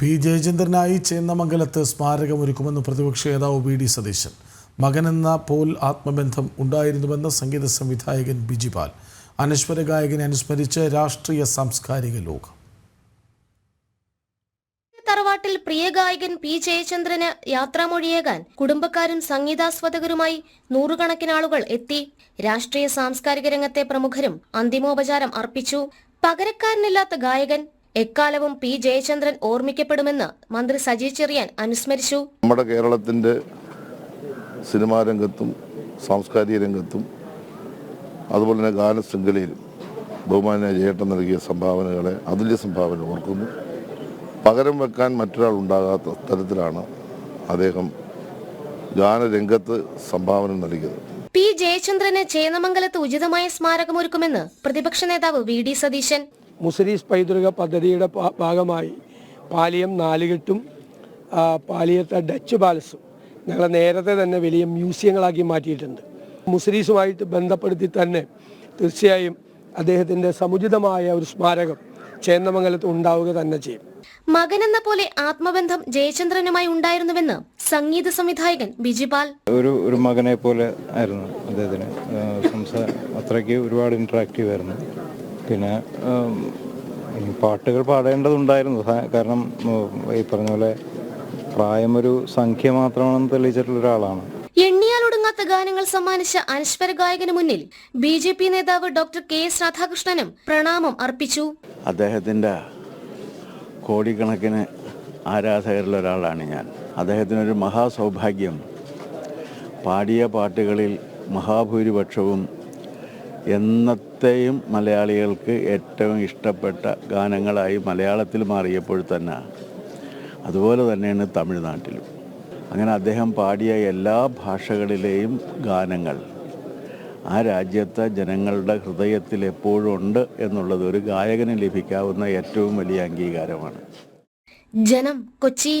P ജയചന്ദ്രനായി ചേന്നമംഗലത്ത് സ്മാരകമൊരുക്കുമെന്ന് പ്രതിപക്ഷ നേതാവ് V D Satheesan. മകനെന്ന പോൽ ആത്മബന്ധം ഉണ്ടായിരുന്നുവെന്ന് സംഗീത സംവിധായകൻ ബിജിപാൽ അനശ്വര ഗായകനെ അനുസ്മരിച്ച് രാഷ്ട്രീയ സാംസ്കാരിക ലോകം. തറവാട്ടിൽ പ്രിയ ഗായകൻ പി ജയചന്ദ്രന് യാത്രാമൊഴിയേകാൻ കുടുംബക്കാരും സംഗീതാസ്വാദകരുമായി നൂറുകണക്കിന് ആളുകൾ എത്തി. രാഷ്ട്രീയ സാംസ്കാരിക രംഗത്തെ പ്രമുഖരും അന്തിമോപചാരം അർപ്പിച്ചു. പകരക്കാരനില്ലാത്ത ഗായകൻ എക്കാലവും പി ജയചന്ദ്രൻ ഓർമ്മിക്കപ്പെടുമെന്ന് മന്ത്രി സജി ചെറിയാൻ അനുസ്മരിച്ചു. നമ്മുടെ കേരളത്തിന്റെ സിനിമാ രംഗത്തും സാംസ്കാരിക രംഗത്തും അതുപോലെ തന്നെ ഗാന ശൃംഖലയിലും ബഹുമാന ജയേട്ടൻ നൽകിയ സംഭാവനകളെ അതുല്യ സംഭാവന ഓർക്കുന്നു. പകരം വെക്കാൻ മറ്റൊരാൾ ഉണ്ടാകാത്ത തരത്തിലാണ് അദ്ദേഹം ഗാനരംഗത്ത് സംഭാവന നൽകിയത്. പി ജയചന്ദ്രന് ചേന്നമംഗലത്ത് ഉചിതമായ സ്മാരകമൊരുക്കുമെന്ന് പ്രതിപക്ഷ നേതാവ് വി ഡി സതീശൻ. മുസരീസ് പൈതൃക പദ്ധതിയുടെ ഭാഗമായി പാലിയം നാലുകെട്ടും പാലിയത്തെ ഡച്ച് പാലസും ഞങ്ങൾ നേരത്തെ തന്നെ വലിയ മ്യൂസിയങ്ങളാക്കി മാറ്റിയിട്ടുണ്ട്. മുസരീസുമായിട്ട് ബന്ധപ്പെടുത്തി തന്നെ തീർച്ചയായും അദ്ദേഹത്തിന്റെ സമുചിതമായ ഒരു സ്മാരകം ചേന്നമംഗലത്ത് ഉണ്ടാവുക തന്നെ ചെയ്യും. മകൻ എന്ന പോലെ ആത്മബന്ധം ജയചന്ദ്രനുമായി ഉണ്ടായിരുന്നുവെന്ന് സംഗീത സംവിധായകൻ ബിജിപാൽ ഒരു ഒരു മകനെ പോലെ ആയിരുന്നു അദ്ദേഹത്തിന്. അത്രയ്ക്ക് ഒരുപാട് ഇന്ററാക്റ്റീവ് ആയിരുന്നു. പിന്നെ പാട്ടുകൾ പാടേണ്ടതുണ്ടായിരുന്നു. കാരണം ഈ പറഞ്ഞ പോലെ പ്രായം ഒരു സംഖ്യ മാത്രമാണെന്ന് തെളിയിച്ചിട്ടുള്ള ഒരാളാണ്. എണ്ണിയാലൊടുങ്ങാത്ത ഗാനങ്ങൾ സമ്മാനിച്ച അനശ്വര ഗായകന് മുന്നിൽ ബി ജെ പി നേതാവ് ഡോക്ടർ കെ എസ് രാധാകൃഷ്ണനും പ്രണാമം അർപ്പിച്ചു. അദ്ദേഹത്തിന്റെ കോടിക്കണക്കിന് ആരാധകരിൽ ഒരാളാണ് ഞാൻ. അദ്ദേഹത്തിനൊരു മഹാസൗഭാഗ്യം. പാടിയ പാട്ടുകളിൽ മഹാഭൂരിപക്ഷവും എന്നത്തെയും മലയാളികൾക്ക് ഏറ്റവും ഇഷ്ടപ്പെട്ട ഗാനങ്ങളായി മലയാളത്തിൽ മാറിയപ്പോൾ തന്നെ അതുപോലെ തന്നെയാണ് തമിഴ്നാട്ടിലും. അങ്ങനെ അദ്ദേഹം പാടിയ എല്ലാ ഭാഷകളിലെയും ഗാനങ്ങൾ ആ രാജ്യത്തെ ജനങ്ങളുടെ ഹൃദയത്തിൽ എപ്പോഴും ഉണ്ട് എന്നുള്ളത് ഒരു ഗായകന് ലഭിക്കാവുന്ന ഏറ്റവും വലിയ അംഗീകാരമാണ്. ജനം കൊച്ചി